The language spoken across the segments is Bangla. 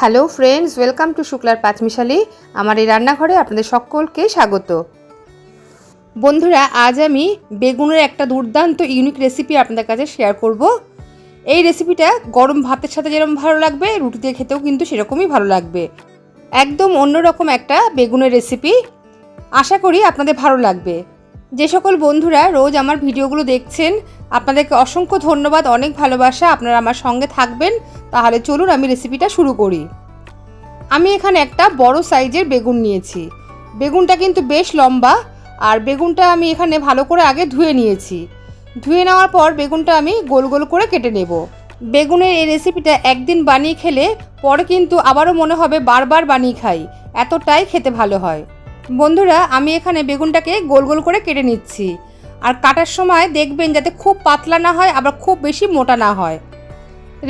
হ্যালো ফ্রেন্ডস, ওয়েলকাম টু শুক্লার পাঁচমিশালি। আমার এই রান্নাঘরে আপনাদের সকলকে স্বাগত। বন্ধুরা, আজ আমি বেগুনের একটা দুর্দান্ত ইউনিক রেসিপি আপনাদের কাছে শেয়ার করব। এই রেসিপিটা গরম ভাতের সাথে যেরকম ভালো লাগবে, রুটি দিয়ে খেতেও কিন্তু সেরকমই ভালো লাগবে। একদম অন্যরকম একটা বেগুনের রেসিপি আশা করি আপনাদের ভালো লাগবে। যে সকল বন্ধুরা রোজ আমার ভিডিওগুলো দেখছেন, আপনাদেরকে অসংখ্য ধন্যবাদ, অনেক ভালোবাসা। আপনারা আমার সঙ্গে থাকবেন। তাহলে চলুন আমি রেসিপিটা শুরু করি। আমি এখানে একটা বড় সাইজের বেগুন নিয়েছি। বেগুনটা কিন্তু বেশ লম্বা, আর বেগুনটা আমি এখানে ভালো করে আগে ধুয়ে নিয়েছি। ধুয়ে নেওয়ার পর বেগুনটা আমি গোল গোল করে কেটে নেব। বেগুনের এই রেসিপিটা একদিন বানিয়ে খেলে পরে কিন্তু আবারও মনে হবে বারবার বানিয়ে খাই। এতটাই খেতে ভালো হয়। বন্ধুরা, আমি এখানে বেগুনটাকে গোল গোল করে কেটে নিচ্ছি। আর কাটার সময় দেখবেন যাতে খুব পাতলা না হয়, আবার খুব বেশি মোটা না হয়।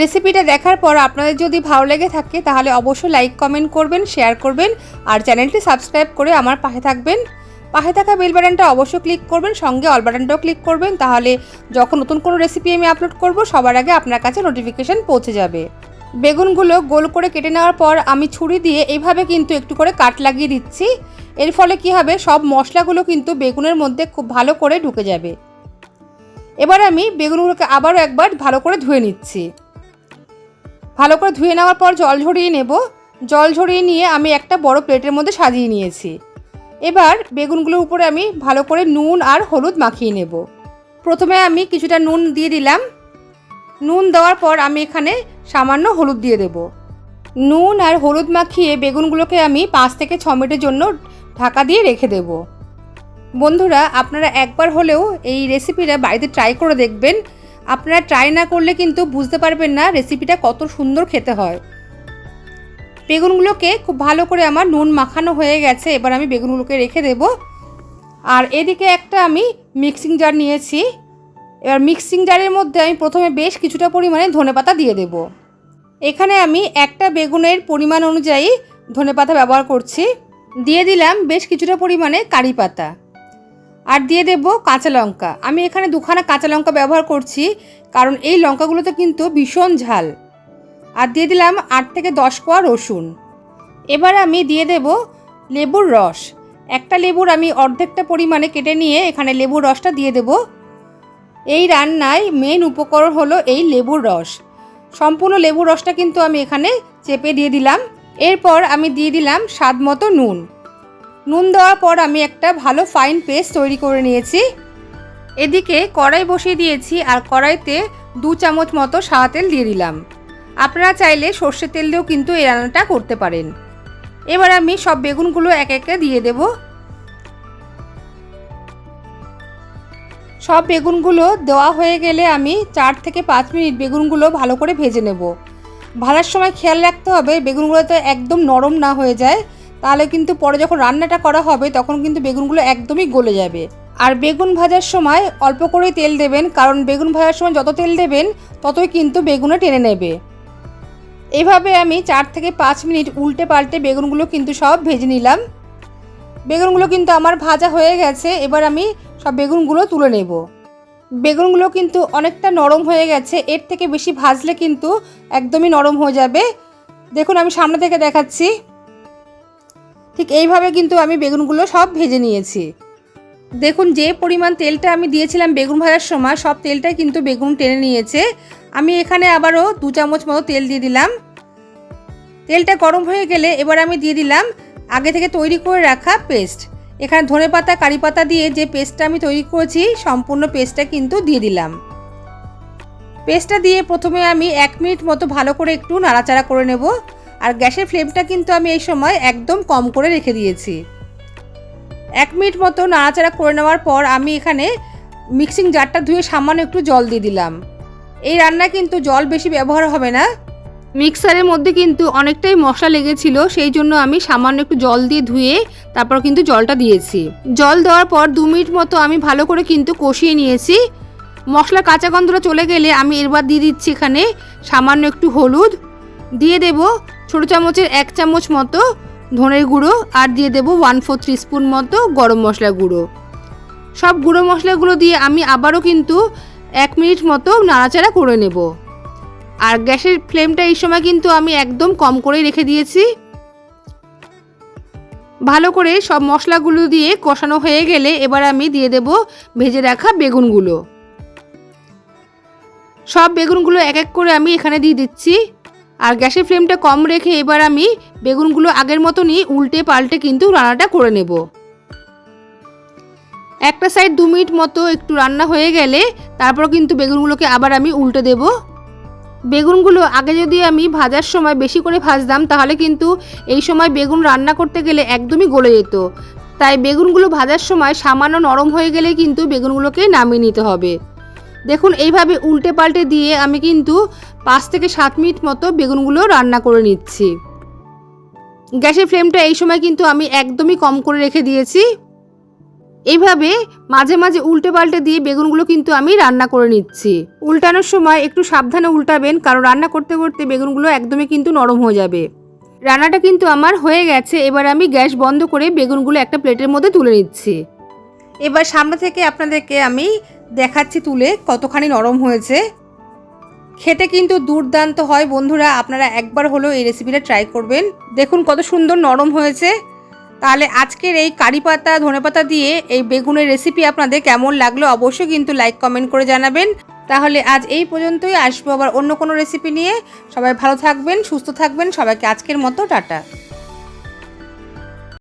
রেসিপিটা দেখার পর আপনাদের যদি ভালো লেগে থাকে, তাহলে অবশ্যই লাইক, কমেন্ট করবেন, শেয়ার করবেন, আর চ্যানেলটি সাবস্ক্রাইব করে আমার পাশে থাকবেন। পাশে থাকা বেল বাটনটা অবশ্যই ক্লিক করবেন, সঙ্গে অল বাটনটাও ক্লিক করবেন, তাহলে যখন নতুন কোনো রেসিপি আমি আপলোড করব, সবার আগে আপনার কাছে নোটিফিকেশান পৌঁছে যাবে। বেগুনগুলো গোল করে কেটে নেওয়ার পর আমি ছুরি দিয়ে এইভাবে কিন্তু একটু করে কাট লাগিয়ে দিচ্ছি। এর ফলে কি হবে? সব মশলাগুলো কিন্তু বেগুনের মধ্যে খুব ভালো করে ঢুকে যাবে। এবার আমি বেগুনগুলোকে আবারও একবার ভালো করে ধুয়ে নিচ্ছি। ভালো করে ধুয়ে নেওয়ার পর জল ঝরিয়ে নেব। জল ঝরিয়ে নিয়ে আমি একটা বড় প্লেটের মধ্যে সাজিয়ে নিয়েছি। এবার বেগুনগুলোর উপরে আমি ভালো করে নুন আর হলুদ মাখিয়ে নেব। প্রথমে আমি কিছুটা নুন দিয়ে দিলাম। নুন দেওয়ার পর আমি এখানে সামান্য হলুদ দিয়ে দেব। নুন আর হলুদ মাখিয়ে বেগুনগুলোকে আমি পাঁচ থেকে ছ মিনিটের জন্য ঢাকা দিয়ে রেখে দেব। বন্ধুরা, আপনারা একবার হলেও এই রেসিপিটা বাড়িতে ট্রাই করে দেখবেন। আপনারা ট্রাই না করলে কিন্তু বুঝতে পারবেন না রেসিপিটা কত সুন্দর খেতে হয়। বেগুনগুলোকে খুব ভালো করে আমার নুন মাখানো হয়ে গেছে, এবার আমি বেগুনগুলোকে রেখে দেব। আর এদিকে একটা আমি মিক্সিং জার নিয়েছি। এবার মিক্সিং জারের মধ্যে আমি প্রথমে বেশ কিছুটা পরিমাণে ধনেপাতা দিয়ে দেব। এখানে আমি একটা বেগুনের পরিমাণ অনুযায়ী ধনেপাতা ব্যবহার করছি। দিয়ে দিলাম বেশ কিছুটা পরিমাণে কারি পাতা। আর দিয়ে দেব কাঁচা লঙ্কা। আমি এখানে দুখানা কাঁচা লঙ্কা ব্যবহার করছি, কারণ এই লঙ্কাগুলোতে কিন্তু ভীষণ ঝাল। আর দিয়ে দিলাম আট থেকে দশ কোয়া রসুন। এবার আমি দিয়ে দেব লেবুর রস। একটা লেবুর আমি অর্ধেকটা পরিমাণে কেটে নিয়ে এখানে লেবুর রসটা দিয়ে দেব। এই রান্নায় মেন উপকরণ হলো এই লেবুর রস। সম্পূর্ণ লেবুর রসটা কিন্তু আমি এখানে চেপে দিয়ে দিলাম। এরপর আমি দিয়ে দিলাম স্বাদ মতো নুন। নুন দেওয়ার পর আমি একটা ভালো ফাইন পেস্ট তৈরি করে নিয়েছি। এদিকে কড়াই বসিয়ে দিয়েছি আর কড়াইতে দু চামচ মতো সাদা তেল দিয়ে দিলাম। আপনারা চাইলে সর্ষের তেল দিয়েও কিন্তু এই রান্নাটা করতে পারেন। এবার আমি সব বেগুনগুলো এক একে দিয়ে দেব। সব বেগুনগুলো দেওয়া হয়ে গেলে আমি চার থেকে পাঁচ মিনিট বেগুনগুলো ভালো করে ভেজে নেব। ভাজার সময় খেয়াল রাখতে হবে বেগুনগুলো তো একদম নরম না হয়ে যায়। তাহলে কিন্তু পরে যখন রান্নাটা করা হবে, তখন কিন্তু বেগুনগুলো একদমই গলে যাবে। আর বেগুন ভাজার সময় অল্প করেই তেল দেবেন, কারণ বেগুন ভাজার সময় যত তেল দেবেন, ততই কিন্তু বেগুনে টেনে নেবে। এভাবে আমি চার থেকে পাঁচ মিনিট উল্টে পাল্টে বেগুনগুলো কিন্তু সব ভেজে নিলাম। বেগুনগুলো কিন্তু আমার ভাজা হয়ে গেছে, এবার আমি সব বেগুনগুলো তুলে নেব। বেগুনগুলো কিন্তু অনেকটা নরম হয়ে গেছে। এর থেকে বেশি ভাজলে কিন্তু একদমই নরম হয়ে যাবে। দেখুন, আমি সামনে থেকে দেখাচ্ছি। ঠিক এইভাবে কিন্তু আমি বেগুনগুলো সব ভেজে নিয়েছি। দেখুন, যে পরিমাণ তেলটা আমি দিয়েছিলাম বেগুন ভাজার সময়, সব তেলটাই কিন্তু বেগুন টেনে নিয়েছে। আমি এখানে আবারও দু চামচ মতো তেল দিয়ে দিলাম। তেলটা গরম হয়ে গেলে এবার আমি দিয়ে দিলাম আগে থেকে তৈরি করে রাখা পেস্ট। এখানে ধনে পাতা, কারি পাতা দিয়ে যে পেস্টটা আমি তৈরি করেছি, সম্পূর্ণ পেস্টটা কিন্তু দিয়ে দিলাম। পেস্টটা দিয়ে প্রথমে আমি এক মিনিট মতো ভালো করে একটু নাড়াচাড়া করে নেব। আর গ্যাসের ফ্লেমটা কিন্তু আমি এই সময় একদম কম করে রেখে দিয়েছি। এক মিনিট মতো নাড়াচাড়া করে নেওয়ার পর আমি এখানে মিক্সিং জারটা ধুয়ে সামান্য একটু জল দিয়ে দিলাম। এই রান্না কিন্তু জল বেশি ব্যবহার হবে না। মিক্সারের মধ্যে কিন্তু অনেকটাই মশলা লেগেছিল, সেই জন্য আমি সামান্য একটু জল দিয়ে ধুয়ে তারপর কিন্তু জলটা দিয়েছি। জল দেওয়ার পর দু মিনিট মতো আমি ভালো করে কিন্তু কষিয়ে নিয়েছি। মশলা কাঁচা গন্ধটা চলে গেলে আমি এরবার দিয়ে দিচ্ছি এখানে সামান্য একটু হলুদ। দিয়ে দেব ছোটো চামচের এক চামচ মতো ধনের গুঁড়ো আর দিয়ে দেবো ওয়ান ফোর থ্রি স্পুন মতো গরম মশলা গুঁড়ো। সব গুঁড়ো মশলাগুলো দিয়ে আমি আবারও কিন্তু এক মিনিট মতো নাড়াচাড়া করে নেব। আর গ্যাসের ফ্লেমটা এই সময় কিন্তু আমি একদম কম করেই রেখে দিয়েছি। ভালো করে সব মশলাগুলো দিয়ে কষানো হয়ে গেলে এবার আমি দিয়ে দেব ভেজে রাখা বেগুনগুলো। সব বেগুনগুলো এক এক করে আমি এখানে দিয়ে দিচ্ছি। আর গ্যাসের ফ্লেমটা কম রেখে এবার আমি বেগুনগুলো আগের মতনই উল্টে পাল্টে কিন্তু রান্নাটা করে নেব। একটা সাইড দু মিনিট মতো একটু রান্না হয়ে গেলে তারপর কিন্তু বেগুনগুলোকে আবার আমি উল্টে দেব। বেগুনগুলো আগে যদি আমি ভাজার সময় বেশি করে ভাজতাম, তাহলে কিন্তু এই সময় বেগুন রান্না করতে গেলে একদমই গলে যেত। তাই বেগুনগুলো ভাজার সময় সামান্য নরম হয়ে গেলে কিন্তু বেগুনগুলোকে নামিয়ে নিতে হবে। দেখুন, এইভাবে উল্টে পাল্টে দিয়ে আমি কিন্তু পাঁচ থেকে সাত মিনিট মতো বেগুনগুলো রান্না করে নিচ্ছি। গ্যাসের ফ্লেমটা এই সময় কিন্তু আমি একদমই কম করে রেখে দিয়েছি। এইভাবে মাঝে মাঝে উল্টে পাল্টে দিয়ে বেগুনগুলো কিন্তু আমি রান্না করে নিচ্ছি। উল্টানোর সময় একটু সাবধানে উল্টাবেন, কারণ রান্না করতে করতে বেগুনগুলো একদমই কিন্তু নরম হয়ে যাবে। রান্নাটা কিন্তু আমার হয়ে গেছে, এবার আমি গ্যাস বন্ধ করে বেগুনগুলো একটা প্লেটের মধ্যে তুলে নিচ্ছি। এবার সামনে থেকে আপনাদেরকে আমি দেখাচ্ছি তুলে কতখানি নরম হয়েছে। খেতে কিন্তু দুর্দান্ত হয় বন্ধুরা, আপনারা একবার হলেও এই রেসিপিটা ট্রাই করবেন। দেখুন কত সুন্দর নরম হয়েছে। তাহলে আজকের এই কারি পাতা, ধনে পাতা দিয়ে এই বেগুনের রেসিপি আপনাদের কেমন লাগল অবশ্যই কিন্তু লাইক কমেন্ট করে জানাবেন। তাহলে আজ এই পর্যন্তই, আসব আবার অন্য কোনো রেসিপি নিয়ে। সবাই ভালো থাকবেন, সুস্থ থাকবেন, সবাইকে আজকের মতো, টাটা।